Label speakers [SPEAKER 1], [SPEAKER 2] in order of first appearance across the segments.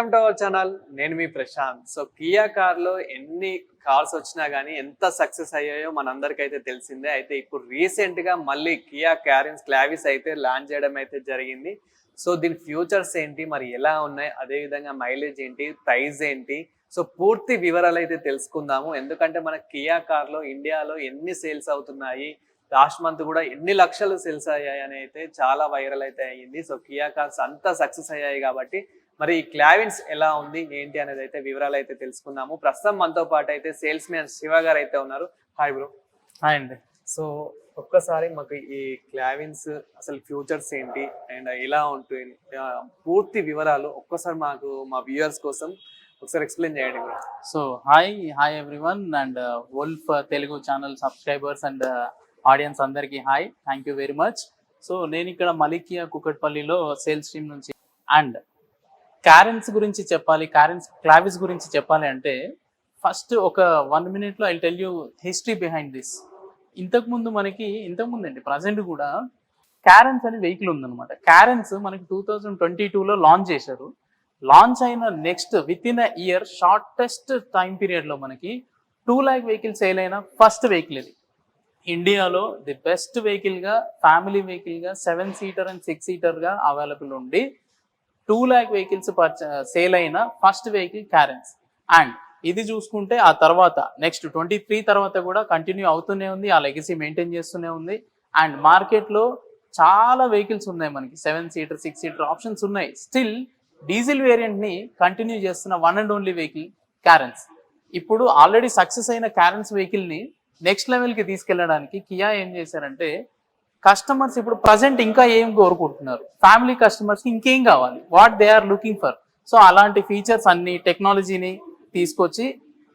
[SPEAKER 1] Welcome to our channel. నేను మీ Prashanth. So Kia కార్లో ఎన్ని కార్స్ వచ్చినా కానీ ఎంత సక్సెస్ అయ్యాయో మనందరికీ తెలిసిందే. అయితే ఇప్పుడు రీసెంట్గా మళ్ళీ కియా క్యారిన్స్ క్లావిస్ అయితే లాంచ్ చేయడం అయితే జరిగింది. సో దీని ఫ్యూచర్స్ ఏంటి? మరి ఎలా ఉన్నాయి? అదే విధంగా మైలేజ్ ఏంటి? ప్రైస్ ఏంటి? సో పూర్తి వివరాలు అయితే తెలుసుకుందాము. ఎందుకంటే మన కియా కార్లో ఇండియాలో ఎన్ని సేల్స్ అవుతున్నాయి? లాస్ట్ మంత్ కూడా ఎన్ని లక్షలు సేల్స్ అయ్యాయి అని అయితే చాలా వైరల్ అయితే అయ్యింది. సో కియా కార్స్ అంతా సక్సెస్ అయ్యాయి కాబట్టి మరి ఈ క్లావిన్స్ ఎలా ఉంది ఏంటి అనేది అయితే వివరాలు అయితే తెలుసుకుందాము. ప్రస్తుతం మనతో పాటు అయితే సేల్స్ మ్యాన్ శివ గారు అయితే ఉన్నారు. Hi bro.
[SPEAKER 2] హాయ్ అండి.
[SPEAKER 1] సో ఒక్కసారి మాకు ఈ క్లావిన్స్ అసలు ఫ్యూచర్స్ ఏంటి అండ్ ఎలా ఉంటుంది పూర్తి వివరాలు ఒక్కసారి మాకు మా వ్యూయర్స్ కోసం ఒకసారి ఎక్స్ప్లెయిన్ చేయండి.
[SPEAKER 2] So hi hi everyone and wolf Telugu channel subscribers and audience అందరికీ hi. Thank you very much. So నేను ఇక్కడ మలికియా కుకట్పల్లిలో సేల్స్ టీమ్ నుంచి అండ్ క్యారెన్స్ గురించి చెప్పాలి క్యారెన్స్ క్లావిస్ గురించి చెప్పాలి అంటే ఫస్ట్ ఒక వన్ మినిట్లో I tell you history behind this ఇంతకుముందు మనకి ఇంతకుముందు అండి ప్రజెంట్ కూడా క్యారెన్స్ అనే వెహికల్ ఉందన్నమాట. క్యారెన్స్ మనకి టూ థౌజండ్ ట్వంటీ టూలో లాంచ్ చేశారు. లాంచ్ అయిన next with in a year shortest time పీరియడ్లో మనకి టూ ల్యాక్ వెహికల్ సేల్ అయిన ఫస్ట్ వెహికల్ ఇది. ఇండియాలో ది బెస్ట్ వెహికల్గా ఫ్యామిలీ వెహికల్గా సెవెన్ సీటర్ అండ్ సిక్స్ సీటర్గా అవైలబుల్ ఉండి టూ ల్యాక్ వెహికల్స్ సేల్ అయిన ఫస్ట్ వెహికల్ క్యారెన్స్. అండ్ ఇది చూసుకుంటే ఆ తర్వాత నెక్స్ట్ ట్వంటీ త్రీ తర్వాత కూడా కంటిన్యూ అవుతూనే ఉంది. ఆ లెగసీ మెయింటైన్ చేస్తూనే ఉంది. అండ్ మార్కెట్లో చాలా వెహికల్స్ ఉన్నాయి మనకి. Seven seater six seater options ఉన్నాయి. స్టిల్ డీజిల్ వేరియంట్ని కంటిన్యూ చేస్తున్న one and only vehicle Carens. ఇప్పుడు ఆల్రెడీ సక్సెస్ అయిన క్యారెన్స్ వెహికల్ని నెక్స్ట్ లెవెల్కి తీసుకెళ్ళడానికి కియా ఏం చేశారంటే కస్టమర్స్ ఇప్పుడు ప్రజెంట్ ఇంకా ఏం కోరుకుంటున్నారు? ఫ్యామిలీ కస్టమర్స్కి ఇంకేం కావాలి? What they are looking for? So అలాంటి ఫీచర్స్ అన్ని టెక్నాలజీని తీసుకొచ్చి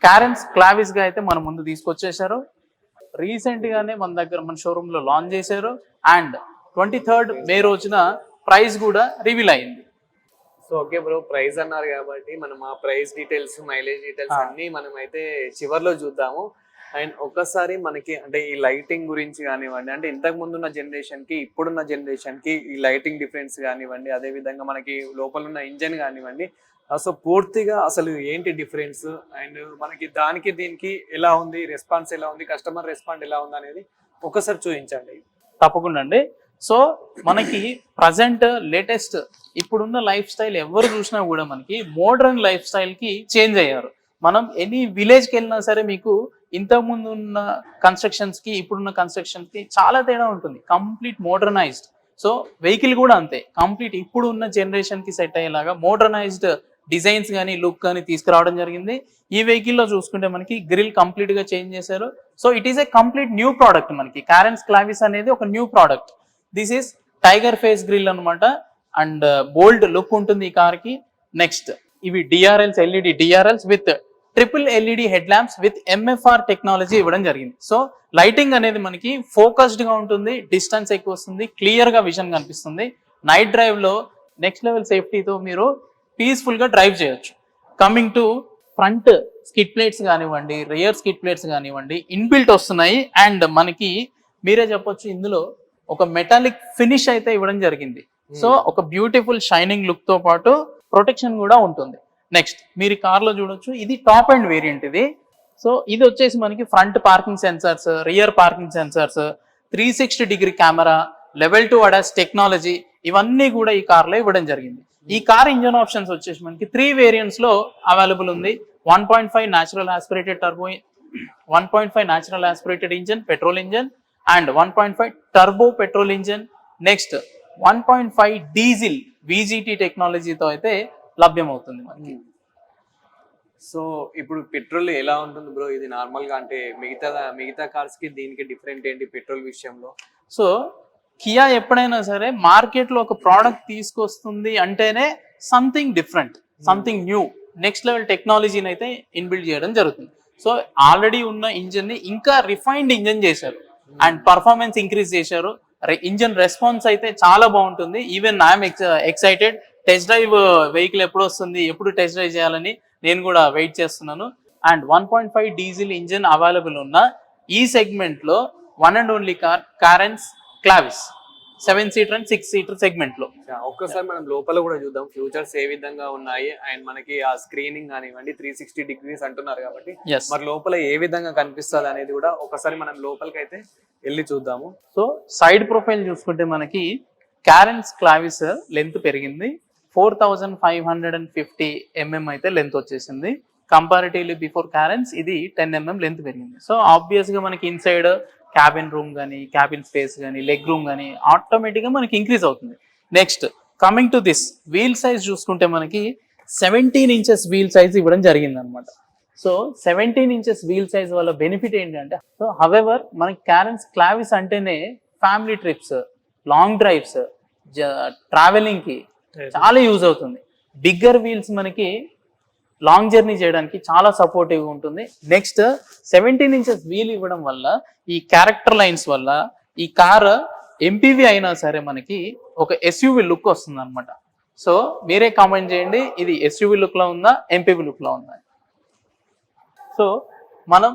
[SPEAKER 2] క్యారెన్స్ క్లావిస్గా అయితే మన ముందు తీసుకొచ్చేసారు రీసెంట్గానే మన దగ్గర మన షోరూంలో లాంచ్ చేశారు. అండ్ ట్వంటీ థర్డ్ మే రోజున ప్రైస్ కూడా రివీల్ అయింది.
[SPEAKER 1] సో ఓకే బ్రో ప్రైస్ అన్నారు కాబట్టి మనం ఆ ప్రైస్ డీటెయిల్స్ మైలేజ్ డీటెయిల్స్. అన్ని మనం అయితే చివర్లో చూద్దాము. అండ్ ఒక్కసారి మనకి అంటే ఈ లైటింగ్ గురించి కానివ్వండి అంటే ఇంతకు ముందు ఉన్న జనరేషన్కి ఇప్పుడున్న జనరేషన్కి ఈ లైటింగ్ డిఫరెన్స్ కానివ్వండి అదే విధంగా మనకి లోపల ఉన్న ఇంజన్ కానివ్వండి సో పూర్తిగా అసలు ఏంటి డిఫరెన్స్ అండ్ మనకి దానికి దీనికి ఎలా ఉంది రెస్పాన్స్ ఎలా ఉంది కస్టమర్ రెస్పాండ్ ఎలా ఉంది అనేది ఒకసారి చూపించండి.
[SPEAKER 2] తప్పకుండా అండి. సో మనకి ప్రజెంట్ లేటెస్ట్ ఇప్పుడున్న లైఫ్ స్టైల్ ఎవరు చూసినా కూడా మనకి మోడర్న్ లైఫ్ స్టైల్కి చేంజ్ అయ్యారు. మనం ఎనీ విలేజ్కి వెళ్ళినా సరే మీకు ఇంతకు ముందు ఉన్న కన్స్ట్రక్షన్స్కి ఇప్పుడున్న కన్స్ట్రక్షన్స్కి చాలా తేడా ఉంటుంది. కంప్లీట్ మోడర్నైజ్డ్ సో వెహికల్ కూడా అంతే. కంప్లీట్ ఇప్పుడు ఉన్న జనరేషన్కి సెట్ అయ్యేలాగా మోడర్నైజ్డ్ డిజైన్స్ కానీ లుక్ కానీ తీసుకురావడం జరిగింది. ఈ వెహికల్లో చూసుకుంటే మనకి గ్రిల్ కంప్లీట్గా చేంజ్ చేశారు. So it is a complete new product మనకి. క్యారెన్స్ క్లావిస్ అనేది ఒక new product this is tiger face grill అన్నమాట. అండ్ బోల్డ్ లుక్ ఉంటుంది ఈ కార్కి. నెక్స్ట్ ఇవి DRLs LED DRLs with triple LED head lamps with MFR technology ఇవ్వడం జరిగింది. సో లైటింగ్ అనేది మనకి ఫోకస్డ్గా ఉంటుంది డిస్టెన్స్ ఎక్కువ వస్తుంది క్లియర్గా విజన్ కనిపిస్తుంది. నైట్ డ్రైవ్లో నెక్స్ట్ లెవెల్ సేఫ్టీతో మీరు పీస్ఫుల్గా డ్రైవ్ చేయొచ్చు. Coming to front skirt plates కానివ్వండి రియర్ స్కిట్ ప్లేట్స్ కానివ్వండి ఇన్బిల్ట్ వస్తున్నాయి. అండ్ మనకి మీరే చెప్పొచ్చు ఇందులో ఒక మెటాలిక్ ఫినిష్ అయితే ఇవ్వడం జరిగింది. సో ఒక బ్యూటిఫుల్ షైనింగ్ లుక్తో పాటు ప్రొటెక్షన్ కూడా ఉంటుంది. నెక్స్ట్ మీరు కార్లో చూడొచ్చు. ఇది టాప్ అండ్ వేరియంట్ ఇది. సో ఇది వచ్చేసి మనకి front parking sensors rear parking sensors three sixty degree camera level two ADAS technology ఇవన్నీ కూడా ఈ కార్లో ఇవ్వడం జరిగింది. ఈ కార్ ఇంజన్ ఆప్షన్స్ వచ్చేసి మనకి త్రీ వేరియంట్స్లో అవైలబుల్ ఉంది. One point five natural aspirated turbo one point five natural aspirated engine petrol engine and one point five turbo petrol engine next one point five diesel VGT టెక్నాలజీతో అయితే లభ్యమవుతుంది మనకి.
[SPEAKER 1] So ఇప్పుడు petrol ఎలా ఉంటుంది bro? ఇది నార్మల్గా అంటే మిగతా మిగతా కార్స్కి దీనికి డిఫరెంట్ ఏంటి పెట్రోల్ విషయంలో?
[SPEAKER 2] సో కియా ఎప్పుడైనా సరే మార్కెట్లో ఒక ప్రోడక్ట్ తీసుకొస్తుంది అంటేనే something different something new next level టెక్నాలజీని అయితే ఇన్బిల్డ్ చేయడం జరుగుతుంది. సో ఆల్రెడీ ఉన్న ఇంజన్ని ఇంకా రిఫైన్డ్ ఇంజన్ చేశారు. అండ్ పర్ఫార్మెన్స్ ఇంక్రీజ్ చేశారు. ఇంజన్ రెస్పాన్స్ అయితే చాలా బాగుంటుంది. Even I'm excited test drive vehicle ఎప్పుడు వస్తుంది ఎప్పుడు టెస్ట్ డ్రైవ్ చేయాలని నేను కూడా వెయిట్ చేస్తున్నాను. And one point five diesel engine available ఉన్న ఈ సెగ్మెంట్లో one and only car Carens Clavis. Seven seater and six seater
[SPEAKER 1] సెగ్మెంట్లో ఒక్కసారి మనం లోపల కూడా చూద్దాం. ఫ్యూచర్స్ ఏ విధంగా ఉన్నాయి? అండ్ మనకి ఆ స్క్రీనింగ్ కానివ్వండి త్రీ సిక్స్టీ డిగ్రీస్ అంటున్నారు కాబట్టి మరి లోపల ఏ విధంగా కనిపిస్తుంది అనేది కూడా ఒకసారి మనం లోపలికి అయితే వెళ్ళి చూద్దాము.
[SPEAKER 2] సో సైడ్ ప్రొఫైల్ చూసుకుంటే మనకి క్యారెన్స్ క్లావిస్ లెంత్ పెరిగింది. Four thousand five hundred and fifty mm అయితే లెంత్ వచ్చేసింది. కంపారిటివ్లీ బిఫోర్ క్యారెన్స్ ఇది టెన్ ఎంఎం లెంత్ పెరిగింది. సో ఆబ్వియస్గా మనకి ఇన్సైడ్ క్యాబిన్ రూమ్ కానీ క్యాబిన్ స్పేస్ కానీ లెగ్ రూమ్ కానీ ఆటోమేటిక్గా మనకి ఇంక్రీజ్ అవుతుంది. Next coming to this wheel size చూసుకుంటే మనకి సెవెంటీన్ ఇంచెస్ వీల్ సైజ్ ఇవ్వడం జరిగింది అనమాట so seventeen inches wheel size వల్ల బెనిఫిట్ ఏంటంటే సో హవెవర్ మనకి క్యారెన్స్ క్లావిస్ అంటేనే ఫ్యామిలీ ట్రిప్స్ లాంగ్ డ్రైవ్స్ జ ట్రావెలింగ్కి చాలా యూజ్ అవుతుంది. బిగ్గర్ వీల్స్ మనకి లాంగ్ జర్నీ చేయడానికి చాలా సపోర్టివ్గా ఉంటుంది. నెక్స్ట్ సెవెంటీన్ ఇంచెస్ వీల్ ఇవ్వడం వల్ల ఈ క్యారెక్టర్ లైన్స్ వల్ల ఈ కార్ ఎంపీవి అయినా సరే మనకి ఒక ఎస్యూవి లుక్ వస్తుంది అనమాట సో మీరే కామెంట్ చేయండి. ఇది ఎస్యూవి లుక్లో ఉందా ఎంపీవి లుక్లో ఉందా? సో మనం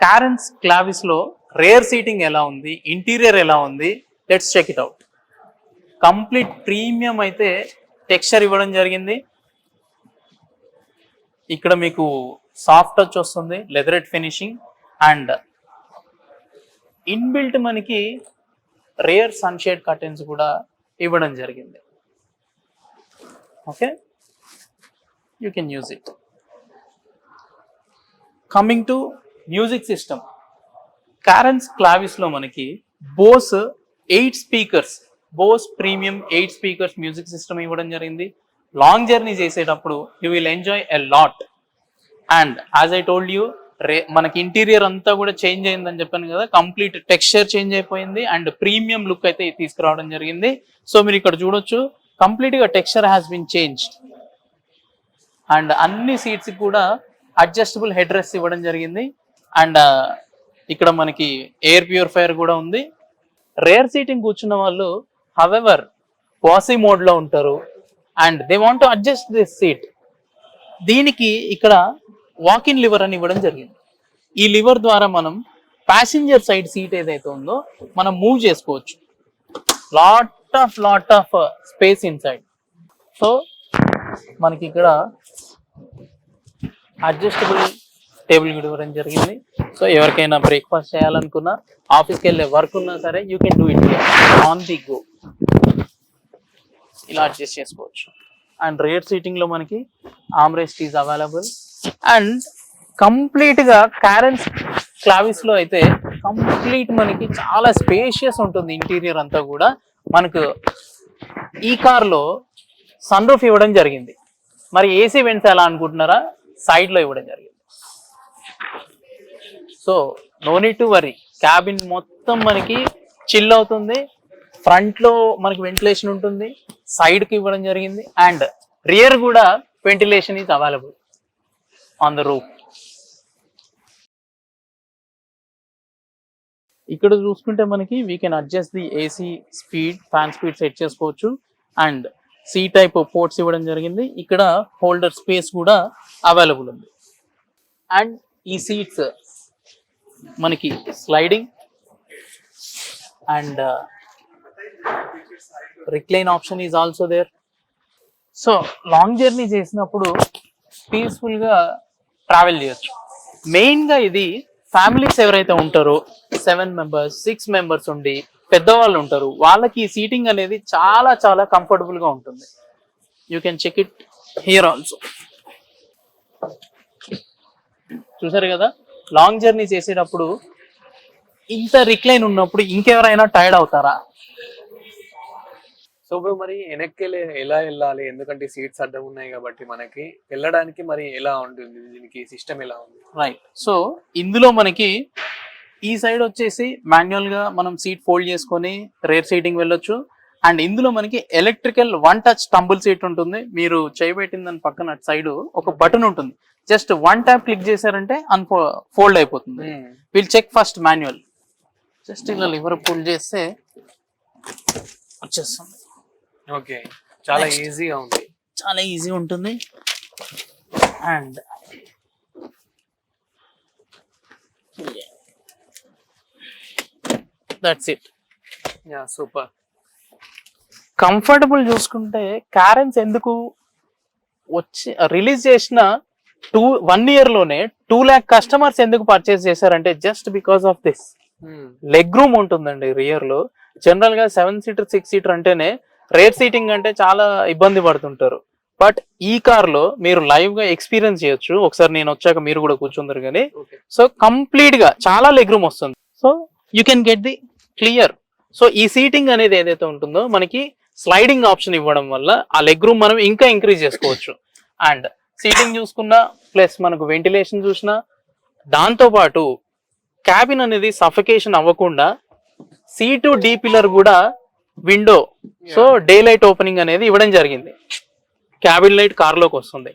[SPEAKER 2] క్యారెన్స్ క్లావిస్లో రేర్ సీటింగ్ ఎలా ఉంది ఇంటీరియర్ ఎలా ఉంది let's check it out complete premium అయితే టెక్స్చర్ ఇవ్వడం జరిగింది. ఇక్కడ మీకు సాఫ్ట్ టచ్ వస్తుంది లెదరెట్ ఫినిషింగ్ అండ్ ఇన్బిల్ట్ మనకి రేర్ సన్షేడ్ కర్టెన్స్ కూడా ఇవ్వడం జరిగింది. Okay? You can use it. Coming to music system. Carens క్లావిస్లో మనకి Bose eight speakers Bose premium eight speakers music system ఇవ్వడం జరిగింది. లాంగ్ జర్నీ చేసేటప్పుడు you will enjoy a lot. And as I told you రే మనకి interior అంతా కూడా change అయిందని చెప్పాను కదా కంప్లీట్ టెక్స్చర్ చేంజ్ అయిపోయింది అండ్ ప్రీమియం లుక్ అయితే తీసుకురావడం జరిగింది. సో మీరు ఇక్కడ చూడొచ్చు కంప్లీట్గా texture has been change and అన్ని సీట్స్ కూడా అడ్జస్టబుల్ హెడ్ రెస్ట్ ఇవ్వడం జరిగింది. అండ్ ఇక్కడ మనకి ఎయిర్ ప్యూరిఫైయర్ కూడా ఉంది. రేర్ సీటింగ్ కూర్చున్న వాళ్ళు హవెవర్ వాసీ మోడ్లో ఉంటారు and they want to adjust this seat దీనికి ఇక్కడ వాకిన్ లివర్ అని ఇవ్వడం జరిగింది. ఈ లివర్ ద్వారా మనం ప్యాసింజర్ సైడ్ సీట్ ఏదైతే ఉందో మనం మూవ్ చేసుకోవచ్చు. Lot of lot of space inside so మనకి ఇక్కడ అడ్జస్టబుల్ టేబుల్ కూడా ఇవ్వడం జరిగింది. సో ఎవరికైనా బ్రేక్ఫాస్ట్ చేయాలనుకున్నా ఆఫీస్కి వెళ్ళే వర్క్ ఉన్నా సరే you can do it on the go ఇలా అడ్జస్ట్ చేసుకోవచ్చు. అండ్ రేర్ సీటింగ్లో మనకి ఆమ్రెస్ట్ ఈజ్ అవైలబుల్ అండ్ కంప్లీట్గా క్యారెన్స్ క్లావిస్లో అయితే కంప్లీట్ మనకి చాలా స్పేషియస్ ఉంటుంది ఇంటీరియర్ అంతా కూడా. మనకు ఈ కార్లో సన్ రూఫ్ ఇవ్వడం జరిగింది. మరి ఏసీ వెంట్స్ ఎలా అనుకుంటున్నారా? సైడ్లో ఇవ్వడం జరిగింది. So no need to worry cabin మొత్తం మనకి చిల్ అవుతుంది. ఫ్రంట్లో మనకి వెంటిలేషన్ ఉంటుంది. సైడ్కి ఇవ్వడం జరిగింది. అండ్ రియర్ కూడా ventilation is available on the roof ఇక్కడ చూసుకుంటే మనకి we can adjust the AC speed fan speed set చేసుకోవచ్చు. అండ్ సి టైప్ పోర్ట్స్ ఇవ్వడం జరిగింది. ఇక్కడ హోల్డర్ స్పేస్ కూడా అవైలబుల్ ఉంది. అండ్ ఈ సీట్స్ మనకి sliding and recline option is also there so long journey చేసినప్పుడు పీస్ఫుల్గా ట్రావెల్ చేయొచ్చు. మెయిన్గా ఇది ఫ్యామిలీస్ ఎవరైతే ఉంటారో సెవెన్ మెంబర్స్ సిక్స్ మెంబర్స్ ఉండి పెద్దవాళ్ళు ఉంటారు వాళ్ళకి సీటింగ్ అనేది చాలా చాలా కంఫర్టబుల్గా ఉంటుంది. You can check it here also చూసారు కదా? లాంగ్ జర్నీ చేసేటప్పుడు ఇంత రిక్లైన్ ఉన్నప్పుడు ఇంకెవరైనా టైర్డ్ అవుతారా?
[SPEAKER 1] సో బ్రో మరి వెనక్కి ఎలా వెళ్ళాలి? ఎందుకంటే సీట్స్ అడ్డం ఉన్నాయి కాబట్టి మనకి వెళ్ళడానికి మరి ఎలా ఉంటుంది? దీనికి సిస్టమ్ ఎలా ఉంది?
[SPEAKER 2] రైట్ సో ఇందులో మనకి ఈ సైడ్ వచ్చేసి మాన్యువల్గా మనం సీట్ ఫోల్డ్ చేసుకొని రేర్ సీటింగ్ వెళ్ళొచ్చు. అండ్ ఇందులో మనకి electrical one touch tumble seat ఉంటుంది. మీరు చేయబెట్టిన దాని పక్కన సైడ్ ఒక బటన్ ఉంటుంది. జస్ట్ వన్ ట్యాప్ క్లిక్ చేశారంటే అన్ఫో ఫోల్డ్ అయిపోతుంది. Will check first manual just ఇలా లివర్ పుల్ చేస్తే వచ్చేస్తుంది
[SPEAKER 1] ఓకే. చాలా. ఈజీగా ఉంది.
[SPEAKER 2] చాలా ఈజీ ఉంటుంది. And that's it
[SPEAKER 1] yeah super
[SPEAKER 2] comfortable చూసుకుంటే క్యారెన్స్ ఎందుకు వచ్చి రిలీజ్ చేసిన టూ వన్ ఇయర్లోనే టూ ల్యాక్ కస్టమర్స్ ఎందుకు పర్చేస్ చేశారంటే just because of this leg room ఉంటుందండి రియర్లో. జనరల్గా సెవెన్ సీటర్ సిక్స్ సీటర్ అంటేనే రేర్ సీటింగ్ అంటే చాలా ఇబ్బంది పడుతుంటారు. బట్ ఈ కార్లో మీరు లైవ్గా ఎక్స్పీరియన్స్ చేయొచ్చు. ఒకసారి నేను వచ్చాక మీరు కూడా కూర్చుందరు కానీ. సో కంప్లీట్గా చాలా లెగ్ రూమ్ వస్తుంది. So you can get the clear so ఈ సీటింగ్ అనేది ఏదైతే ఉంటుందో మనకి స్లైడింగ్ ఆప్షన్ ఇవ్వడం వల్ల ఆ లెగ్ రూమ్ మనం ఇంకా ఇంక్రీజ్ చేసుకోవచ్చు. అండ్ సీటింగ్ చూసుకున్నా ప్లస్ మనకు వెంటిలేషన్ చూసినా దాంతో పాటు క్యాబిన్ అనేది సఫికేషన్ అవ్వకుండా సి టు డి పిల్లర్ కూడా window so day light opening అనేది ఇవ్వడం జరిగింది. క్యాబిన్ లైట్ కార్లోకి వస్తుంది.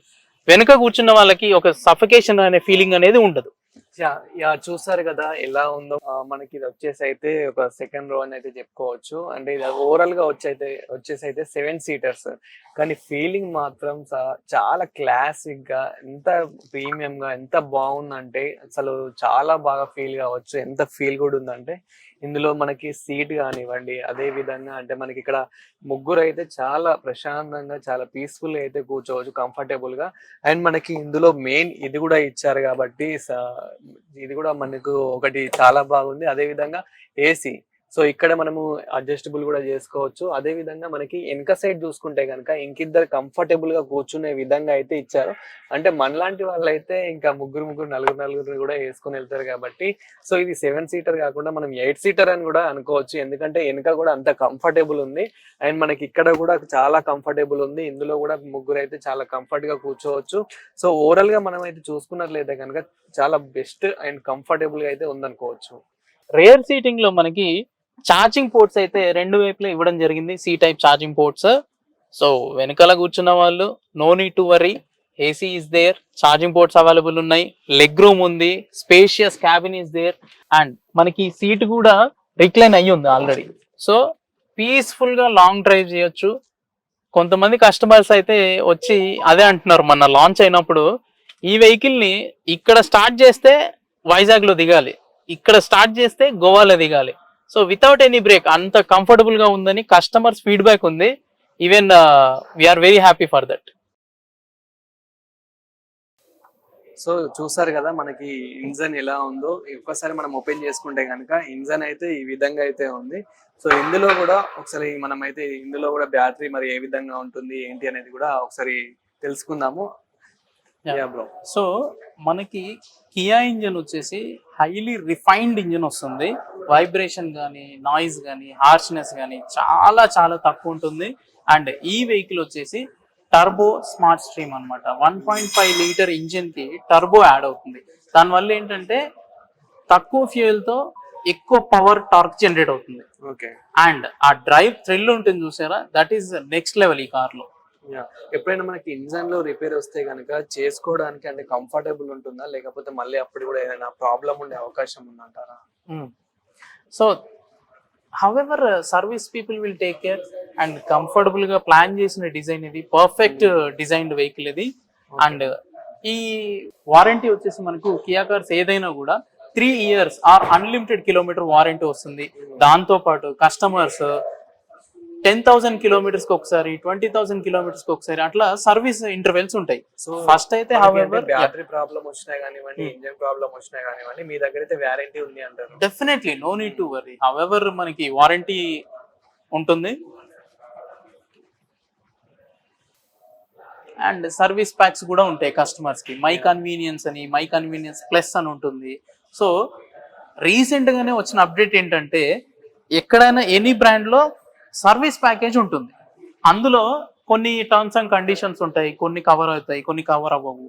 [SPEAKER 2] వెనుక కూర్చున్న వాళ్ళకి ఒక సఫికేషన్ అనే ఫీలింగ్ అనేది ఉండదు.
[SPEAKER 1] యా చూసారు కదా ఎలా ఉందో. మనకి ఇది వచ్చేసి అయితే ఒక సెకండ్ రో అని అయితే చెప్పుకోవచ్చు. అంటే ఇది ఓవరాల్గా వచ్చైతే వచ్చేసి అయితే సెవెన్ సీటర్స్ కానీ ఫీలింగ్ మాత్రం చాలా క్లాసిక్గా ఎంత ప్రీమియం గా ఎంత బాగుందంటే అసలు చాలా బాగా ఫీల్ కావచ్చు. ఎంత ఫీల్ కూడా ఉందంటే ఇందులో మనకి సీట్ కానివ్వండి అదే విధంగా అంటే మనకి ఇక్కడ ముగ్గురు అయితే చాలా ప్రశాంతంగా చాలా పీస్ఫుల్ అయితే కూర్చోవచ్చు కంఫర్టబుల్గా. అండ్ మనకి ఇందులో మెయిన్ ఇది కూడా ఇచ్చారు కాబట్టి ఇది కూడా మనకు ఒకటి చాలా బాగుంది. అదే విధంగా ఏసీ సో ఇక్కడ మనము అడ్జస్టబుల్ కూడా చేసుకోవచ్చు. అదే విధంగా మనకి వెనక సైడ్ చూసుకుంటే కనుక ఇంకిద్దరు కంఫర్టబుల్గా కూర్చునే విధంగా అయితే ఇచ్చారు. అంటే మనలాంటి వాళ్ళైతే ఇంకా ముగ్గురు ముగ్గురు నలుగురు నలుగురు కూడా వేసుకుని వెళ్తారు కాబట్టి సో ఇది సెవెన్ సీటర్ కాకుండా మనం ఎయిట్ సీటర్ అని కూడా అనుకోవచ్చు. ఎందుకంటే వెనక కూడా అంత కంఫర్టబుల్ ఉంది. అండ్ మనకి ఇక్కడ కూడా చాలా కంఫర్టబుల్ ఉంది. ఇందులో కూడా ముగ్గురు అయితే చాలా కంఫర్ట్గా కూర్చోవచ్చు. సో ఓవరాల్గా మనం అయితే చూసుకున్నట్లయితే కనుక చాలా బెస్ట్ అండ్ కంఫర్టబుల్గా అయితే ఉందనుకోవచ్చు.
[SPEAKER 2] రేర్ సీటింగ్లో మనకి ఛార్జింగ్ పోర్ట్స్ అయితే రెండు వైపులా ఇవ్వడం జరిగింది. C type charging ports so వెనకాల కూర్చున్న వాళ్ళు no need to worry AC is there charging ports available ఉన్నాయి. లెగ్ రూమ్ ఉంది. Spacious cabin is there and మనకి సీట్ కూడా రిక్లైన్ అయ్యి ఉంది ఆల్రెడీ సో పీస్ఫుల్గా లాంగ్ డ్రైవ్ చేయొచ్చు. కొంతమంది కస్టమర్స్ అయితే వచ్చి అదే అంటున్నారు. మొన్న లాంచ్ అయినప్పుడు ఈ వెహికల్ని ఇక్కడ స్టార్ట్ చేస్తే వైజాగ్లో దిగాలి. ఇక్కడ స్టార్ట్ చేస్తే గోవాలో దిగాలి. సో వితౌట్ ఎనీ బ్రేక్ అంత కంఫర్టబుల్గా ఉందని కస్టమర్స్ ఫీడ్బ్యాక్ ఉంది. Even we're very happy for that
[SPEAKER 1] so చూసారు కదా మనకి ఇంజన్ ఎలా ఉందో. ఒక్కసారి మనం ఓపెన్ చేసుకుంటే కనుక ఇంజన్ అయితే ఈ విధంగా అయితే ఉంది. సో ఇందులో కూడా ఒకసారి మనం అయితే ఇందులో కూడా బ్యాటరీ మరి ఏ విధంగా ఉంటుంది ఏంటి అనేది కూడా ఒకసారి తెలుసుకుందాము. బ్రో
[SPEAKER 2] సో మనకి కియా ఇంజన్ వచ్చేసి హైలీ రిఫైన్డ్ ఇంజన్ వస్తుంది. వైబ్రేషన్ కానీ నాయిస్ కానీ హార్ష్నెస్ కానీ చాలా చాలా తక్కువ ఉంటుంది. అండ్ ఈ వెహికల్ వచ్చేసి టర్బో స్మార్ట్ స్ట్రీమ్ అన్నమాట. వన్ పాయింట్ ఫైవ్ లీటర్ ఇంజిన్కి టర్బో యాడ్ అవుతుంది. దానివల్ల ఏంటంటే తక్కువ ఫ్యూయల్తో ఎక్కువ పవర్ టార్క్ జనరేట్ అవుతుంది.
[SPEAKER 1] ఓకే
[SPEAKER 2] అండ్ ఆ డ్రైవ్ థ్రిల్ ఉంటుంది చూసారా? దట్ ఈస్ నెక్స్ట్ లెవెల్ ఈ కార్లో.
[SPEAKER 1] యా ఎప్పుడైనా మనకి ఇంజన్లో రిపేర్ వస్తే కనుక చేసుకోవడానికి అంటే కంఫర్టబుల్ ఉంటుందా? లేకపోతే మళ్ళీ అప్పుడు కూడా ఏదైనా ప్రాబ్లం ఉండే అవకాశం ఉందంటారా
[SPEAKER 2] so however service people will take care and కంఫర్టబుల్గా ప్లాన్ చేసిన డిజైన్ ఇది పర్ఫెక్ట్ డిజైన్డ్ వెహికల్ ఇది. అండ్ ఈ వారంటీ వచ్చేసి మనకు కియా కార్స్ ఏదైనా కూడా three years or unlimited kilometer warranty వస్తుంది. దాంతో పాటు కస్టమర్స్ టెన్ థౌసండ్ కిలోమీటర్స్కి ఒకసారి ట్వంటీ థౌసండ్ కిలోమీటర్స్కి ఒకసారి అట్లా సర్వీస్ ఇంటర్వెల్స్ ఉంటాయి.
[SPEAKER 1] సో
[SPEAKER 2] ఫస్ట్ అయితే
[SPEAKER 1] బ్యాటరీ ప్రాబ్లం వచ్చినా కానివ్వండి ఇంజన్ ప్రాబ్లం వచ్చినా కానివ్వండి మీ దగ్గర అయితే వ్యారంటీ ఉంది అంటారు.
[SPEAKER 2] Definitely no need to worry however మనకి వారంటీ ఉంటుంది. అండ్ సర్వీస్ ప్యాక్స్ కూడా ఉంటాయి కస్టమర్స్కి. మై కన్వీనియన్స్ అని మై కన్వీనియన్స్ ప్లస్ అని ఉంటుంది. సో రీసెంట్ గానే వచ్చిన అప్డేట్ ఏంటంటే ఎక్కడైనా ఎనీ బ్రాండ్లో సర్వీస్ ప్యాకేజ్ ఉంటుంది. అందులో కొన్ని టర్మ్స్ అండ్ కండిషన్స్ ఉంటాయి కొన్ని కవర్ అవుతాయి కొన్ని కవర్ అవ్వవు.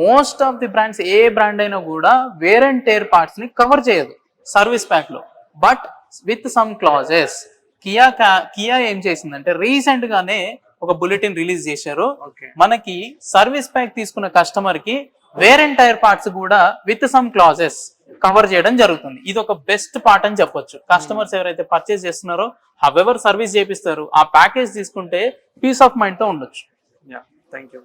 [SPEAKER 2] Most of the brands a brand అయినా కూడా వేర్ అండ్ టేర్ పార్ట్స్ని కవర్ చేయదు service ప్యాక్లో. But with some clauses Kia Kia ఏం చేసిందంటే రీసెంట్ గానే ఒక బులెటిన్ రిలీజ్ చేశారు. మనకి సర్వీస్ ప్యాక్ తీసుకున్న కస్టమర్కి వేర్ అండ్ టైర్ పార్ట్స్ కూడా విత్ సమ్ క్లాజెస్ కవర్ చేయడం జరుగుతుంది. ఇది ఒక బెస్ట్ పార్ట్ అని చెప్పొచ్చు. కస్టమర్స్ ఎవరైతే పర్చేస్ చేస్తున్నారో హవెవర్ సర్వీస్ చేపిస్తారు ఆ ప్యాకేజ్ తీసుకుంటే పీస్ ఆఫ్ మైండ్తో ఉండొచ్చు.
[SPEAKER 1] యా థ్యాంక్ యూ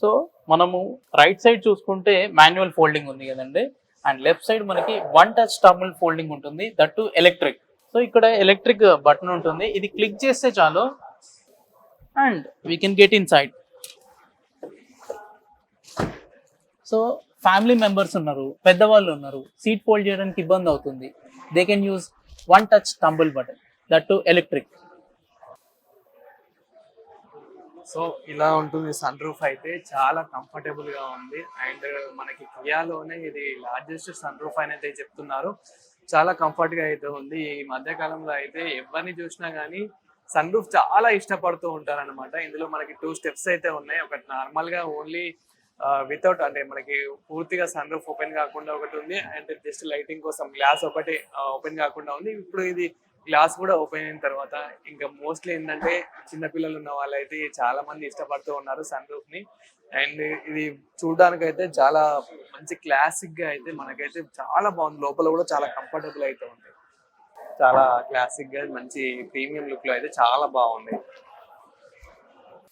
[SPEAKER 2] సో మనము రైట్ సైడ్ చూసుకుంటే మాన్యువల్ ఫోల్డింగ్ ఉంది కదండి. అండ్ లెఫ్ట్ సైడ్ మనకి వన్ టచ్ టర్మినల్ ఫోల్డింగ్ ఉంటుంది. దట్ టు ఎలక్ట్రిక్ సో ఇక్కడ ఎలక్ట్రిక్ బటన్ ఉంటుంది. ఇది క్లిక్ చేస్తే చాలు. And we can get inside so family members ఉన్నారు పెద్దవాళ్ళు ఉన్నారు సీట్ ఫోల్డ్ చేయడానికి ఇబ్బంది అవుతుంది. They can use one touch tumble button that to electric
[SPEAKER 1] so ఇలా ఉంటుంది సన్ రూఫ్ అయితే చాలా కంఫర్టబుల్గా ఉంది. అండ్ మనకి కియాలోనే ఇది లార్జెస్ట్ సన్ రూఫ్ అని అయితే చెప్తున్నారు. చాలా కంఫర్ట్గా అయితే ఉంది. ఈ మధ్య కాలంలో అయితే ఎవరిని చూసినా గానీ సన్ రూఫ్ చాలా ఇష్టపడుతూ ఉంటారు అనమాట ఇందులో మనకి టూ స్టెప్స్ అయితే ఉన్నాయి. ఒకటి నార్మల్గా ఓన్లీ వితౌట్ అంటే మనకి పూర్తిగా సన్ రూఫ్ ఓపెన్ కాకుండా ఒకటి ఉంది. అండ్ జస్ట్ లైటింగ్ కోసం గ్లాస్ ఒకటి ఓపెన్ కాకుండా ఉంది. ఇప్పుడు ఇది గ్లాస్ కూడా ఓపెన్ అయిన తర్వాత ఇంకా మోస్ట్లీ ఏంటంటే చిన్నపిల్లలు ఉన్న వాళ్ళైతే చాలా మంది ఇష్టపడుతూ ఉన్నారు సన్ రూఫ్ని. అండ్ ఇది చూడడానికైతే అయితే చాలా మంచి క్లాసిక్గా అయితే మనకైతే చాలా బాగుంది. లోపల కూడా చాలా కంఫర్టబుల్ అయితే ఉంది. చాలా క్లాసిక్గా మంచి ప్రీమియం లుక్లో అయితే చాలా బాగుంది.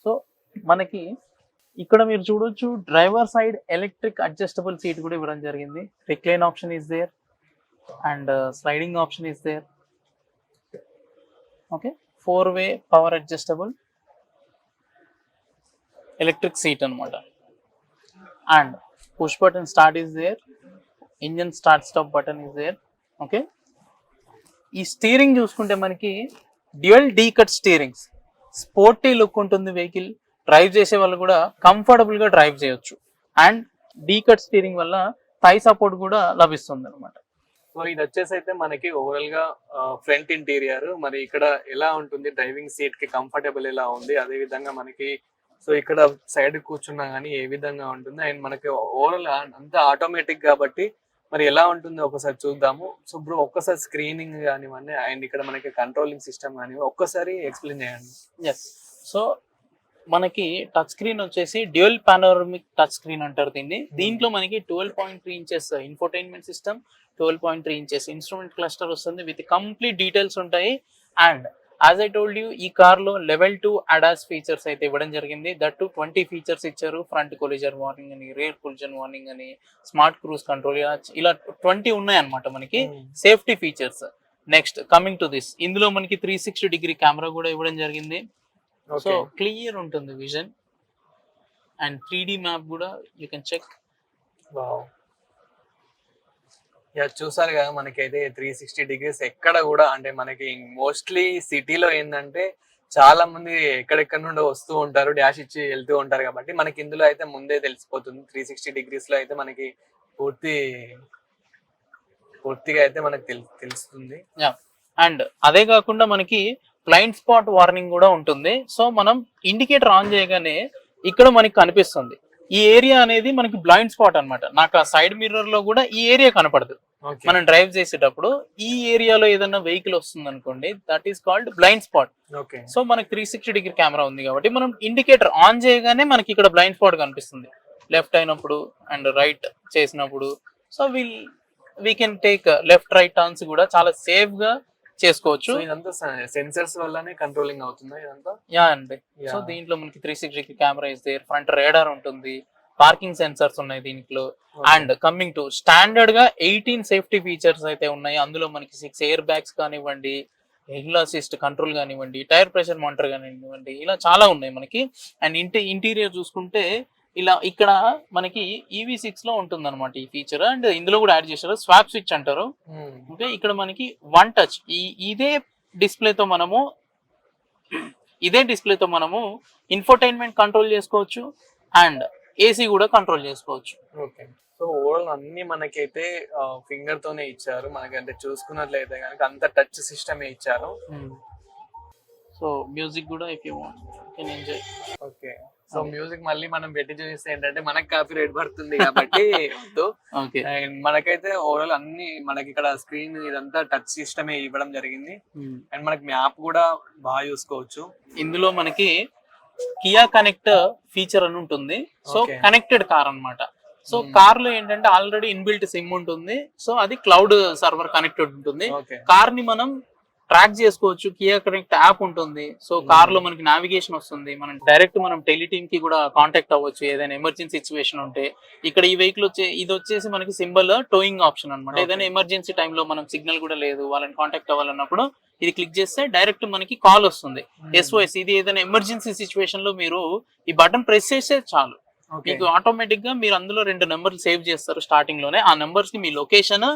[SPEAKER 2] సో మనకి ఇక్కడ మీరు చూడొచ్చు driver side electric adjustable seat కూడా ఇవ్వడం జరిగింది. Recline option is there and sliding option is there okay four way power adjustable electric seat అనమాట and push button start is there engine start stop button is there okay ఈ steering చూసుకుంటే మనకి dual D cut steerings sporty look ఉంటుంది vehicle drive చేసే వాళ్ళు కూడా కంఫర్టబుల్గా drive చేయొచ్చు. అండ్ డీ కట్ స్టీరింగ్ వల్ల థై సపోర్ట్ కూడా లభిస్తుంది అనమాట
[SPEAKER 1] సో ఇది వచ్చేసి అయితే మనకి ఓవరాల్గా ఫ్రంట్ ఇంటీరియర్ మరి ఇక్కడ ఎలా ఉంటుంది? డ్రైవింగ్ సీట్కి కంఫర్టబుల్ ఎలా ఉంది? అదే విధంగా మనకి సో ఇక్కడ సైడ్ కూర్చున్నా గానీ ఏ విధంగా ఉంటుంది? అండ్ మనకి ఓవరాల్ అంతా ఆటోమేటిక్ కాబట్టి మరి ఎలా ఉంటుందో? ఒకసారి చూద్దాము. సో ఇప్పుడు ఒక్కసారి స్క్రీనింగ్ కానివ్వండి అండ్ ఇక్కడ మనకి కంట్రోలింగ్ సిస్టమ్ కానివ్వండి ఒక్కసారి ఎక్స్ప్లెయిన్ చేయండి.
[SPEAKER 2] ఎస్ సో మనకి టచ్ స్క్రీన్ వచ్చేసి డ్యూయల్ పానోరమిక్ టచ్ స్క్రీన్ అంటారు దీన్ని. దీంట్లో మనకి twelve point three inches infotainment system twelve point three inches instrument cluster వస్తుంది విత్ కంప్లీట్ డీటెయిల్స్ ఉంటాయి. And as I told you ఈ కార్లో లెవెల్ టూ అడాస్ ఫీచర్స్ అయితే ఇవ్వడం జరిగింది. దట్ టు ట్వంటీ ఫీచర్స్ ఇచ్చారు. ఫ్రంట్ కొలిజర్ వార్నింగ్ అని rear collision warning అని స్మార్ట్ క్రూజ్ కంట్రోల్ ఇలా ఇలా ట్వంటీ ఉన్నాయి అనమాట మనకి safety features next coming to this ఇందులో మనకి త్రీ సిక్స్టీ డిగ్రీ కెమెరా కూడా ఇవ్వడం జరిగింది. సో క్లియర్ ఉంటుంది vision. And three D map కూడా యూ కెన్ చెక్.
[SPEAKER 1] యా చూసారు కదా మనకైతే త్రీ సిక్స్టీ డిగ్రీస్ ఎక్కడ కూడా అంటే మనకి మోస్ట్లీ సిటీలో ఏంటంటే చాలా మంది ఎక్కడెక్కడ నుండో వస్తూ ఉంటారు డాష్ ఇచ్చి వెళ్తూ ఉంటారు కాబట్టి మనకి ఇందులో అయితే ముందే తెలిసిపోతుంది. త్రీ సిక్స్టీ డిగ్రీస్లో అయితే మనకి పూర్తి పూర్తిగా అయితే మనకి తెలు- తెలుస్తుంది.
[SPEAKER 2] అండ్ అదే కాకుండా మనకి బ్లైండ్ స్పాట్ వార్నింగ్ కూడా ఉంటుంది. సో మనం ఇండికేటర్ ఆన్ చేయగానే ఇక్కడ మనకి కనిపిస్తుంది. ఈ ఏరియా అనేది మనకి బ్లైండ్ స్పాట్ అన్నమాట. నాకు ఆ సైడ్ మిర్రర్లో కూడా ఈ ఏరియా కనపడదు. మనం డ్రైవ్ చేసేటప్పుడు ఈ ఏరియాలో ఏదైనా వెహికల్ వస్తుంది అనుకోండి that is called blind spot
[SPEAKER 1] okay.
[SPEAKER 2] So మనకి త్రీ సిక్స్టీ డిగ్రీ కెమెరా ఉంది కాబట్టి మనం ఇండికేటర్ ఆన్ చేయగానే మనకి ఇక్కడ బ్లైండ్ స్పాట్ కనిపిస్తుంది. లెఫ్ట్ అయినప్పుడు అండ్ రైట్ చేసినప్పుడు. So will we can take left right turns కూడా చాలా సేఫ్గా చేసుకోవచ్చు.
[SPEAKER 1] ఇదంతా సెన్సర్స్ వల్లనే కంట్రోలింగ్ అవుతుందా ఇదంతా?
[SPEAKER 2] యా అండి. సో. దీంట్లో మనకి three sixty degree camera is there front radar ఉంటుంది. పార్కింగ్ సెన్సర్స్ ఉన్నాయి దీంట్లో. అండ్ కమింగ్ టు స్టాండర్డ్గా ఎయిటీన్ సేఫ్టీ ఫీచర్స్ అయితే ఉన్నాయి. అందులో మనకి సిక్స్ ఎయిర్ బ్యాగ్స్ కానివ్వండి హిల్ అసిస్ట్ కంట్రోల్ కానివ్వండి టైర్ ప్రెషర్ మానిటర్ కానివ్వండి ఇలా చాలా ఉన్నాయి మనకి. అండ్ ఇంటి ఇంటీరియర్ చూసుకుంటే ఇలా ఇక్కడ మనకి ఈవీ సిక్స్లో ఉంటుంది అనమాట ఈ ఫీచర్ అండ్ ఇందులో కూడా యాడ్ చేశారు. స్వాప్ స్విచ్ అంటారు.
[SPEAKER 1] Hmm.
[SPEAKER 2] ఓకే ఇక్కడ మనకి వన్ టచ్ ఈ ఇదే డిస్ప్లేతో మనము ఇదే డిస్ప్లేతో మనము ఇన్ఫోటైన్మెంట్ కంట్రోల్ చేసుకోవచ్చు. అండ్ ఏసీ కూడా కంట్రోల్ చేసుకోవచ్చు.
[SPEAKER 1] ఓకే సో ఓవరాల్ అన్ని మనకైతే ఫింగర్ తోనే ఇచ్చారు. మనకంటే చూసుకున్నట్లయితే కనుక అంత టచ్ సిస్టమే ఇచ్చారు.
[SPEAKER 2] సో మ్యూజిక్ కూడా if you want can enjoy
[SPEAKER 1] okay so music మళ్ళీ మనం పెట్టి చూపిస్తే ఏంటంటే మనకి కాపీ రేట్ పడుతుంది కాబట్టి అండ్ మనకైతే ఓవరాల్ అన్ని మనకి ఇక్కడ స్క్రీన్ ఇదంతా టచ్ సిస్టమే ఇవ్వడం జరిగింది. అండ్ మనకి మ్యాప్ కూడా బాగా చూసుకోవచ్చు
[SPEAKER 2] ఇందులో మనకి కియా కనెక్ట్ ఫీచర్ అని ఉంటుంది. సో. కనెక్టెడ్ కార్ అన్నమాట. So
[SPEAKER 1] Hmm.
[SPEAKER 2] కార్లో ఏంటంటే ఆల్రెడీ ఇన్బిల్ట్ సిమ్ ఉంటుంది. సో అది క్లౌడ్ సర్వర్ కనెక్టెడ్ ఉంటుంది. కార్ని మనం ట్రాక్ చేసుకోవచ్చు కియా కనెక్ట్ యాప్ ఉంటుంది. సో కార్లో మనకి నావిగేషన్ వస్తుంది. మనం డైరెక్ట్ మనం టెలిటీమ్కి కూడా కాంటాక్ట్ అవ్వచ్చు ఏదైనా ఎమర్జెన్సీ సిచ్యువేషన్ ఉంటే. ఇక్కడ ఈ వెహికల్ వచ్చే ఇది వచ్చేసి మనకి సింబల్ టోయింగ్ ఆప్షన్
[SPEAKER 1] Okay.
[SPEAKER 2] ఏదైనా ఎమర్జెన్సీ టైంలో మనం సిగ్నల్ కూడా లేదు వాళ్ళని కాంటాక్ట్ అవ్వాలన్నప్పుడు ఇది క్లిక్ చేస్తే డైరెక్ట్ మనకి కాల్ వస్తుంది. ఎస్ఓఎస్ ఇది ఏదైనా ఎమర్జెన్సీ సిచ్యువేషన్లో మీరు ఈ బటన్ ప్రెస్ చేస్తే చాలు. మీకు ఆటోమేటిక్గా మీరు అందులో రెండు నెంబర్లు సేవ్ చేస్తారు స్టార్టింగ్లోనే ఆ నెంబర్స్కి మీ లొకేషన్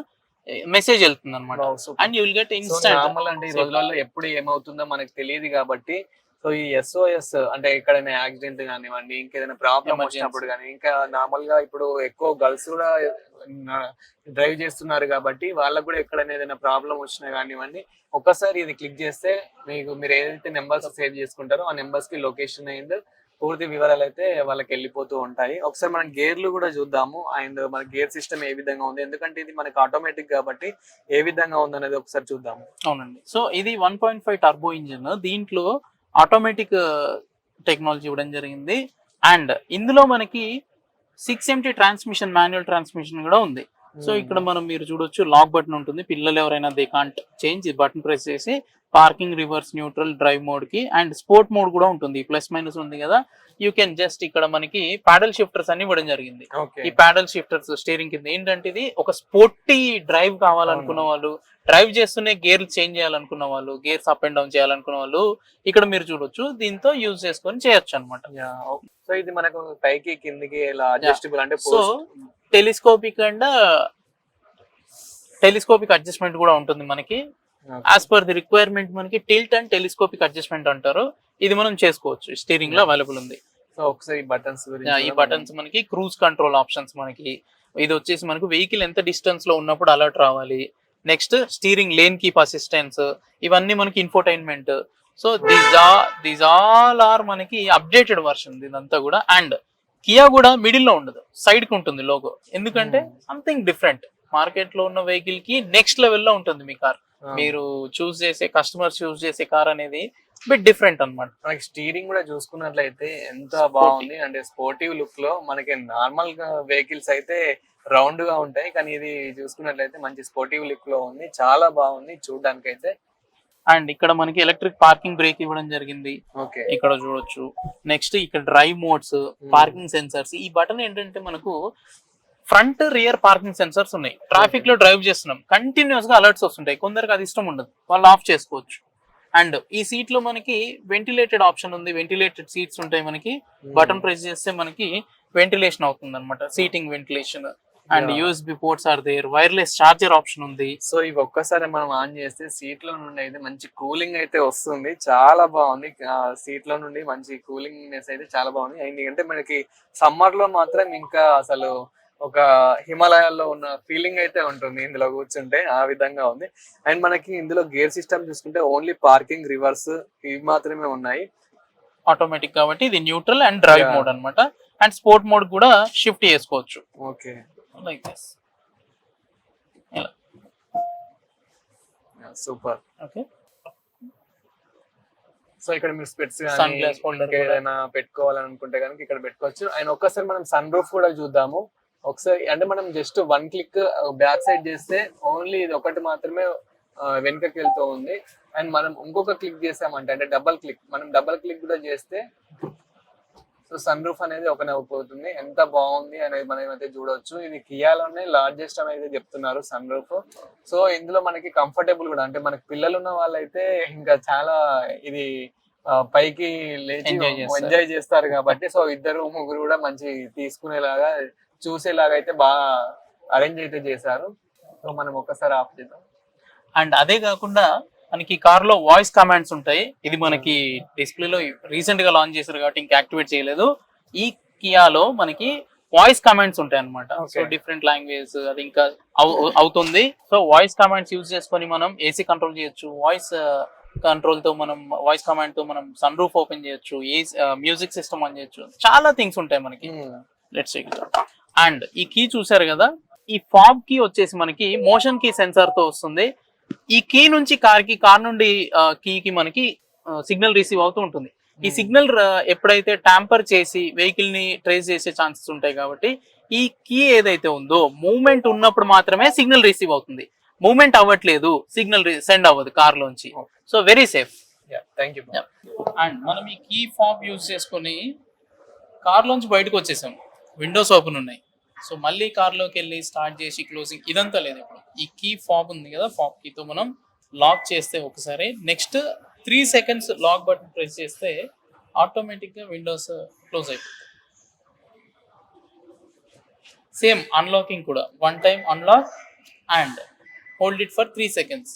[SPEAKER 2] మెసేజ్ వెళ్తుంది అనమాట and you will get instant
[SPEAKER 1] normal అంటే ఈ రోజులలో ఎప్పుడు ఏమవుతుందో మనకు తెలియదు కాబట్టి సో ఈ ఎస్ఓఎస్ అంటే ఎక్కడైనా యాక్సిడెంట్ కానివ్వండి ఇంకేదైనా ప్రాబ్లం. వచ్చినప్పుడు కానీ ఇంకా నార్మల్గా ఇప్పుడు ఎక్కువ గర్ల్స్ కూడా డ్రైవ్ చేస్తున్నారు కాబట్టి వాళ్ళకు కూడా ఎక్కడైనా ఏదైనా ప్రాబ్లం వచ్చినా కానివ్వండి ఒక్కసారి ఇది క్లిక్ చేస్తే మీకు మీరు ఏదైతే నెంబర్స్ సేవ్ చేసుకుంటారో ఆ నెంబర్స్కి లొకేషన్ అయింది పూర్తి వివరాలు అయితే వాళ్ళకి వెళ్ళిపోతూ ఉంటాయి. ఒకసారి మనం గేర్లు కూడా చూద్దాము. అండ్ మన గేర్ సిస్టమ్ ఏ విధంగా ఉంది? ఎందుకంటే ఇది మనకి ఆటోమేటిక్ కాబట్టి ఏ విధంగా ఉంది అనేది ఒకసారి చూద్దాము.
[SPEAKER 2] అవునండి. సో ఇది one point five turbo engine దీంట్లో ఆటోమేటిక్ టెక్నాలజీ uh, ఇవ్వడం జరిగింది. అండ్ ఇందులో మనకి six MT transmission manual transmission కూడా ఉంది. సో ఇక్కడ మనం మీరు చూడొచ్చు లాక్ బటన్ ఉంటుంది. పిల్లలు ఎవరైనా they can't change button press చేసి పార్కింగ్ రివర్స్ న్యూట్రల్ డ్రైవ్ మోడ్కి అండ్ స్పోర్ట్ మోడ్ కూడా ఉంటుంది. ప్లస్ మైనస్ ఉంది కదా. యూ కెన్ జస్ట్ ఇక్కడ మనకి పాడల్ షిఫ్టర్స్ అన్ని ఇవ్వడం జరిగింది. ఈ పాడల్ షిఫ్టర్స్ స్టీరింగ్ కింద ఏంటంటే ఇది ఒక స్పోర్టీ డ్రైవ్ కావాలనుకున్న వాళ్ళు డ్రైవ్ చేస్తూనే గేర్లు చేంజ్ చేయాలనుకున్న వాళ్ళు గేర్స్ అప్ అండ్ డౌన్ చేయాలనుకున్న వాళ్ళు ఇక్కడ మీరు చూడొచ్చు. దీంతో యూజ్ చేసుకొని చేయొచ్చు అనమాట
[SPEAKER 1] సో ఇది మనకు పైకి కిందికి ఇలా అడ్జస్టబుల్ అంటే
[SPEAKER 2] so telescopic and telescopic adjustment కూడా ఉంటుంది మనకి. యాజ్ పర్ ది రిక్వైర్మెంట్ మనకి టిల్ట్ అండ్ టెలిస్కోపిక్ అడ్జస్ట్మెంట్ అంటారు. ఇది మనం చేసుకోవచ్చు. స్టీరింగ్లో అవైలబుల్ ఉంది.
[SPEAKER 1] సో ఒకసారి బటన్స్
[SPEAKER 2] ఈ బటన్స్ మనకి క్రూజ్ కంట్రోల్ ఆప్షన్స్ మనకి. ఇది వచ్చేసి మనకు వెహికల్ ఎంత డిస్టెన్స్లో ఉన్నప్పుడు అలర్ట్ రావాలి. Next steering lane keep assistance ఇవన్నీ మనకి infotainment so these all are మనకి అప్డేటెడ్ వర్షన్ ఇదంతా కూడా. అండ్ కియా కూడా మిడిల్లో ఉండదు సైడ్కి ఉంటుంది లోగో ఎందుకంటే సంథింగ్ డిఫరెంట్ మార్కెట్లో ఉన్న వెహికల్కి నెక్స్ట్ లెవెల్లో ఉంటుంది మీ కార్. మీరు చూస్ చేసే కస్టమర్ చూస్ చేసే కార్ అనేది బిట్ డిఫరెంట్ అన్నమాట.
[SPEAKER 1] మనకి స్టీరింగ్ కూడా చూసుకున్నట్లయితే ఎంత బాగుంది. అంటే స్పోర్టివ్ లుక్లో మనకి నార్మల్గా వెహికల్స్ అయితే రౌండ్గా ఉంటాయి. కానీ ఇది చూసుకున్నట్లయితే మంచి స్పోర్టివ్ లుక్లో ఉంది. చాలా బాగుంది. చూడడానికి అయితే
[SPEAKER 2] అండ్ ఇక్కడ మనకి ఎలక్ట్రిక్ పార్కింగ్ బ్రేక్ ఇవ్వడం జరిగింది.
[SPEAKER 1] ఓకే.
[SPEAKER 2] ఇక్కడ చూడొచ్చు. నెక్స్ట్ ఇక్కడ డ్రైవ్ మోడ్స్ పార్కింగ్ సెన్సర్స్. ఈ బటన్ ఏంటంటే మనకు ఫ్రంట్ రియర్ పార్కింగ్ సెన్సర్స్ ఉన్నాయి. ట్రాఫిక్లో డ్రైవ్ చేస్తున్నాం. కంటిన్యూస్గా అలర్ట్స్ వస్తుంటాయి. కొందరికి అది ఇష్టం ఉండదు. వాళ్ళు ఆఫ్ చేసుకోవచ్చు. అండ్ ఈ సీట్లో మనకి వెంటిలేటెడ్ ఆప్షన్ ఉంది. వెంటిలేటెడ్ సీట్స్ ఉంటాయి మనకి. బటన్ ప్రెస్ చేస్తే మనకి వెంటిలేషన్ అవుతుంది అనమాట seating ventilation and. USB ports are there wireless charger option ఉంది.
[SPEAKER 1] సో ఇవి ఒక్కసారి మనం ఆన్ చేస్తే సీట్లో నుండి అయితే మంచి కూలింగ్ అయితే వస్తుంది. చాలా బాగుంది. సీట్లో నుండి మంచి కూలింగ్నెస్ అయితే చాలా బాగుంది. అంటే మనకి సమ్మర్లో మాత్రం ఇంకా అసలు ఒక హిమాలయాల్లో ఉన్న ఫీలింగ్ అయితే ఉంటుంది ఇందులో కూర్చుంటే. ఆ విధంగా ఉంది. అండ్ మనకి ఇందులో గేర్ సిస్టమ్ చూసుకుంటే ఓన్లీ పార్కింగ్ రివర్స్ ఇవి మాత్రమే ఉన్నాయి.
[SPEAKER 2] ఆటోమేటిక్ కాబట్టి ఇది న్యూట్రల్ అండ్ డ్రైవ్. మోడ్ అన్నమాట. అండ్ స్పోర్ట్ మోడ్ కూడా షిఫ్ట్ చేసుకోవచ్చు.
[SPEAKER 1] Okay
[SPEAKER 2] like this
[SPEAKER 1] super
[SPEAKER 2] okay
[SPEAKER 1] so ఇక్కడ మీరు స్పెట్స్
[SPEAKER 2] holder కూడా.
[SPEAKER 1] ఏదైనా పెట్టుకోవాలని అనుకుంటే కనుక ఇక్కడ పెట్టుకోవచ్చు. అండ్ ఒక్కసారి మనం సన్ రూఫ్ కూడా చూద్దాము. ఒకసారి అంటే మనం just one click back side చేస్తే ఓన్లీ ఇది ఒకటి మాత్రమే ఆ, వెనుకకి వెళ్తూ ఉంది. అండ్ మనం ఇంకొక క్లిక్ చేసామంటే అంటే డబల్ క్లిక్ మనం డబల్ క్లిక్ కూడా చేస్తే సో సన్ రూఫ్ అనేది ఓపెన్ అయిపోతుంది ఎంత బాగుంది అనేది మనం అయితే చూడొచ్చు. ఇది కియాలోనే లార్జెస్ట్ అనేది చెప్తున్నారు సన్ రూఫ్. సో ఇందులో మనకి కంఫర్టబుల్ కూడా అంటే మనకి పిల్లలు ఉన్న వాళ్ళైతే ఇంకా చాలా ఇది పైకి లేచి. ఎంజాయ్ చేస్తారు. కాబట్టి సో ఇద్దరు ముగ్గురు కూడా మంచి తీసుకునేలాగా చూసేలాగా అయితే బాగా అరేంజ్ అయితే చేశారు. సో మనం ఒక్కసారి ఆఫ్ చేద్దాం.
[SPEAKER 2] అండ్ అదే కాకుండా మనకి కార్లో వాయిస్ కమాండ్స్ ఉంటాయి. ఇది మనకి డిస్ప్లేలో రీసెంట్గా లాంచ్ చేశారు కాబట్టి ఇంకా యాక్టివేట్ చేయలేదు. ఈ కియాలో మనకి వాయిస్ కమాండ్స్ ఉంటాయి అనమాట. సో డిఫరెంట్ లాంగ్వేజ్ అది ఇంకా అవు- అవుతుంది. సో వాయిస్ కమాండ్స్ యూజ్ చేసుకొని మనం ఏసీ కంట్రోల్ చేయొచ్చు. వాయిస్ కంట్రోల్తో మనం వాయిస్ కమాండ్తో మనం సన్ రూఫ్ ఓపెన్ చేయొచ్చు ఏ మ్యూజిక్ సిస్టమ్ ఆన్ చేయొచ్చు. చాలా థింగ్స్ ఉంటాయి మనకి. లెట్స్ అండ్ ఈ కీ చూసారు కదా? ఈ ఫాబ్ కీ వచ్చేసి మనకి మోషన్ కీ సెన్సార్తో వస్తుంది. ఈ కీ నుంచి కార్కి కార్ నుండి కీ కి మనకి సిగ్నల్ రిసీవ్ అవుతూ ఉంటుంది. ఈ సిగ్నల్ ఎప్పుడైతే ట్యాంపర్ చేసి వెహికల్ని ట్రేస్ చేసే ఛాన్సెస్ ఉంటాయి కాబట్టి ఈ కీ ఏదైతే ఉందో మూవ్మెంట్ ఉన్నప్పుడు మాత్రమే సిగ్నల్ రిసీవ్ అవుతుంది. మూవ్మెంట్ అవ్వట్లేదు సిగ్నల్ సెండ్ అవ్వదు కార్ లోంచి. So very safe.
[SPEAKER 1] Thank you.
[SPEAKER 2] And మనం ఈ కీ ఫాబ్ యూజ్ చేసుకొని కార్ లోంచి బయటకు వచ్చేసాం. విండోస్ ఓపెన్ ఉన్నాయి. సో మళ్ళీ కార్లోకి వెళ్ళి స్టార్ట్ చేసి క్లోజింగ్ ఇదంతా లేదు ఇప్పుడు. ఈ కీ ఫాబ్ ఉంది కదా ఫాబ్ కీతో మనం లాక్ చేస్తే ఒకసారి. Next three seconds lock button press చేస్తే ఆటోమేటిక్గా విండోస్ క్లోజ్ అయిపోతుంది. సేమ్ అన్లాకింగ్ కూడా. One time unlock and hold it for three seconds.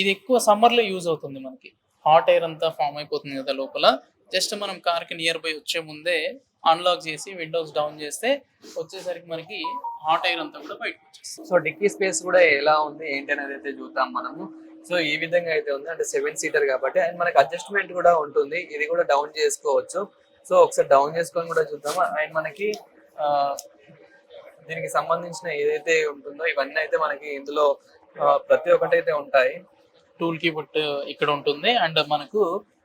[SPEAKER 2] ఇది ఎక్కువ సమ్మర్లో యూజ్ అవుతుంది మనకి. హాట్ ఎయిర్ అంతా ఫామ్ అయిపోతుంది కదా లోపల. జస్ట్ మనం కార్కి నియర్ బై వచ్చే ముందే అన్లాక్ చేసి విండోస్ డౌన్ చేస్తే వచ్చేసరికి మనకి హాట్ ఎయిర్ అంతా కూడా బయటకు వచ్చేస్తుంది.
[SPEAKER 1] సో డిక్కీ స్పేస్ కూడా ఎలా ఉంది ఏంటి అనేది అయితే చూద్దాం మనము. సో ఈ విధంగా అయితే ఉంది. అంటే సెవెన్ సీటర్ కాబట్టి అండ్ మనకి అడ్జస్ట్మెంట్ కూడా ఉంటుంది. ఇది కూడా డౌన్ చేసుకోవచ్చు. సో ఒకసారి డౌన్ చేసుకొని కూడా చూద్దాము. అండ్ మనకి ఆ, దీనికి సంబంధించిన ఏదైతే ఉంటుందో ఇవన్నీ అయితే మనకి ఇందులో ప్రతి ఒక్కటి అయితే ఉంటాయి.
[SPEAKER 2] టూల్కి బట్ ఇక్కడ ఉంటుంది. అండ్ మనకు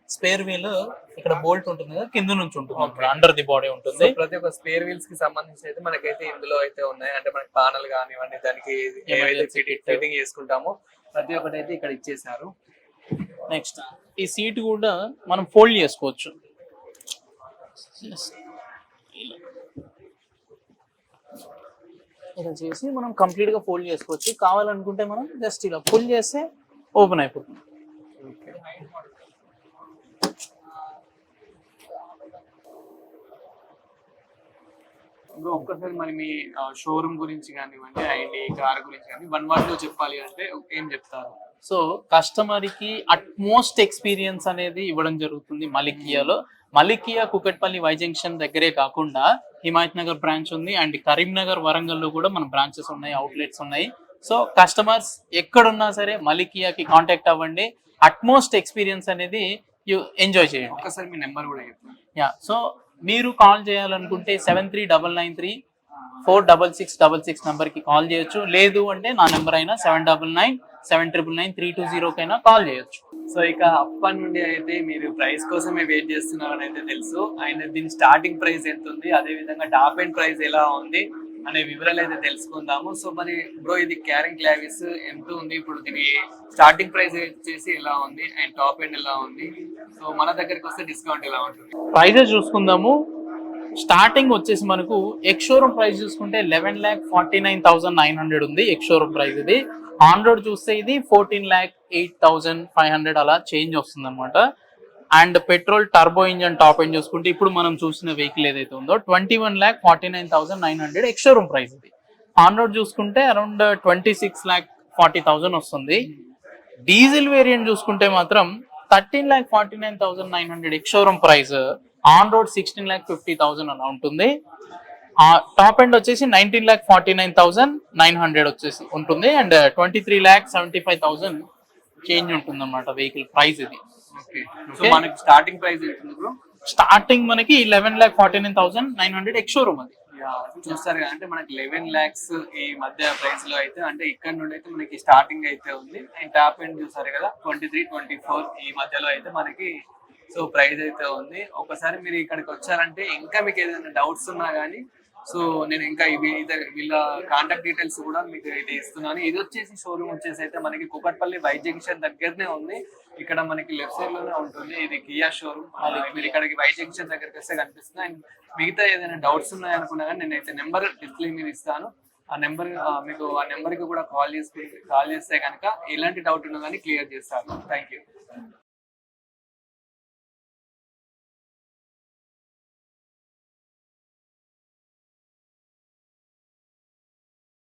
[SPEAKER 2] స్పేర్ వీల్ ఇక్కడ బోల్ట్ ఉంటుంది కదా కింద నుంచి ఉంటుంది. అండర్ ది బాడీ ఉంటుంది.
[SPEAKER 1] ప్రతి ఒక్క స్పేర్ వీల్స్కి సంబంధించి అయితే మనకైతే ఇందులో అయితే ఉన్నాయి. అంటే మనకి పానల్ కానివ్వండి దానికి. ఫిట్టింగ్ చేసుకుంటామో ప్రతి ఒక్కటి అయితే ఇక్కడ ఇచ్చేసారు
[SPEAKER 2] నెక్స్ట్ ఈ సీట్ కూడా మనం ఫోల్డ్ చేసుకోవచ్చు. ఇలా. ఇలా చేసి మనం కంప్లీట్గా ఫోల్డ్ చేసుకోవచ్చు. కావాలనుకుంటే మనం జస్ట్ ఇలా ఫుల్ చేస్తే ఓపెన్ అయిపోతుంది.
[SPEAKER 1] ఇప్పుడు ఒక్కసారి మరి మీ షోరూమ్ గురించి కానివ్వండి అండ్ ఈ కార్ గురించి కానీ వన్ వర్డ్లో చెప్పాలి అంటే ఏం చెప్తారు?
[SPEAKER 2] సో కస్టమర్కి అట్మోస్ట్ ఎక్స్పీరియన్స్ అనేది ఇవ్వడం జరుగుతుంది మలికియాలో. మలికియా కుకట్పల్లి వై జంక్షన్ దగ్గరే కాకుండా హిమాయత్ నగర్ బ్రాంచ్ ఉంది. అండ్ కరీంనగర్ వరంగల్లో కూడా మన బ్రాంచెస్ ఉన్నాయి అవుట్లెట్స్ ఉన్నాయి. సో కస్టమర్స్ ఎక్కడున్నా సరే మలికియాకి కాంటాక్ట్ అవ్వండి. అట్మోస్ట్ ఎక్స్పీరియన్స్ అనేది ఎంజాయ్ చేయండి.
[SPEAKER 1] ఒక్కసారి మీ నెంబర్ కూడా
[SPEAKER 2] యా సో మీరు కాల్ చేయాలనుకుంటే seven three double nine three four double six double six నెంబర్కి కాల్ చేయొచ్చు. లేదు అంటే నా నెంబర్ అయినా seven double nine seven triple nine three two జీరోకైనా call చేయొచ్చు.
[SPEAKER 1] సో ఇక అప్పటి నుండి అయితే మీరు ప్రైస్ కోసమే వెయిట్ చేస్తున్నారని అయితే తెలుసు. ఆయన దీని స్టార్టింగ్ ప్రైస్ ఎంత ఉంది అదే విధంగా టాప్ ఎండ్ ప్రైస్ ఎలా ఉంది? అనే వివరాలు అయితే తెలుసుకుందాము. సో మరి బ్రో ఇది క్యారింగ్ క్లావిస్ ఎంత ఉంది. ఇప్పుడు దీని స్టార్టింగ్ ప్రైస్ వచ్చేసి ఎలా ఉంది? అండ్ టాప్ ఎండ్ ఎలా ఉంది? సో మన దగ్గరికి వస్తే డిస్కౌంట్ ఎలా ఉంటుంది?
[SPEAKER 2] ప్రైజెస్ చూసుకుందాము. స్టార్టింగ్ వచ్చేసి మనకు ఎక్స్ షోరూమ్ ప్రైస్ చూసుకుంటే eleven lakh forty nine thousand nine hundred ఉంది ఎక్స్ షోరూమ్ ప్రైస్ ఇది. ఆన్ రోడ్ చూస్తే ఇది fourteen lakh eight thousand five hundred అలా చేంజ్ వస్తుంది అనమాట and petrol turbo engine top end చూసుకుంటే ఇప్పుడు మనం చూసిన వెహికల్ ఏదైతే ఉందో twenty one lakh forty nine thousand nine hundred extra room price ఇది. ఆన్ రోడ్ చూసుకుంటే around twenty six lakh forty thousand వస్తుంది. డీజిల్ వేరియంట్ చూసుకుంటే మాత్రం thirteen lakh forty nine thousand nine hundred ex room price on road sixteen lakh fifty thousand అలా ఉంటుంది. ఆ top end వచ్చేసి nineteen lakh forty nine thousand nine hundred వచ్చేసి ఉంటుంది. And twenty three lakh seventy five thousand change ఉంటుంది అనమాట vehicle price ఇది.
[SPEAKER 1] So మనకి స్టార్టింగ్ ప్రైస్
[SPEAKER 2] స్టార్టింగ్ మనకి eleven lakh forty nine thousand nine hundred ex showroom అది
[SPEAKER 1] చూస్తారు కదా. అంటే మనకి లెవెన్ ల్యాక్స్ ఈ మధ్య ప్రైస్లో అయితే అంటే ఇక్కడ నుండి అయితే మనకి స్టార్టింగ్ అయితే ఉంది. అండ్ టాప్ ఎండ్ చూసారు కదా ట్వంటీ త్రీ ట్వంటీ ఫోర్ ఈ మధ్యలో అయితే మనకి సో ప్రైస్ అయితే ఉంది. ఒకసారి మీరు ఇక్కడికి వచ్చారంటే ఇంకా మీకు ఏదైనా డౌట్స్ ఉన్నా కానీ సో నేను ఇంకా ఇవి వీళ్ళ కాంటాక్ట్ డీటెయిల్స్ కూడా మీకు ఇది ఇస్తున్నాను. ఇది వచ్చేసి షోరూమ్ వచ్చేసి అయితే మనకి కుకట్పల్లి వై జంక్షన్ దగ్గరనే ఉంది. ఇక్కడ మనకి లెఫ్ట్ సైడ్లోనే ఉంటుంది. ఇది కియా షోరూమ్ మీరు ఇక్కడికి వై జంక్షన్ దగ్గరికి వస్తే కనిపిస్తుంది. అండ్ మిగతా ఏదైనా డౌట్స్ ఉన్నాయనుకున్నా కానీ నేనైతే నెంబర్ డిస్ప్లే మీద ఇస్తాను. ఆ నెంబర్ మీకు ఆ నెంబర్కి కూడా కాల్ చేసి కాల్ చేస్తే కనుక ఎలాంటి డౌట్ ఉన్నా కానీ క్లియర్ చేస్తాను. Thank you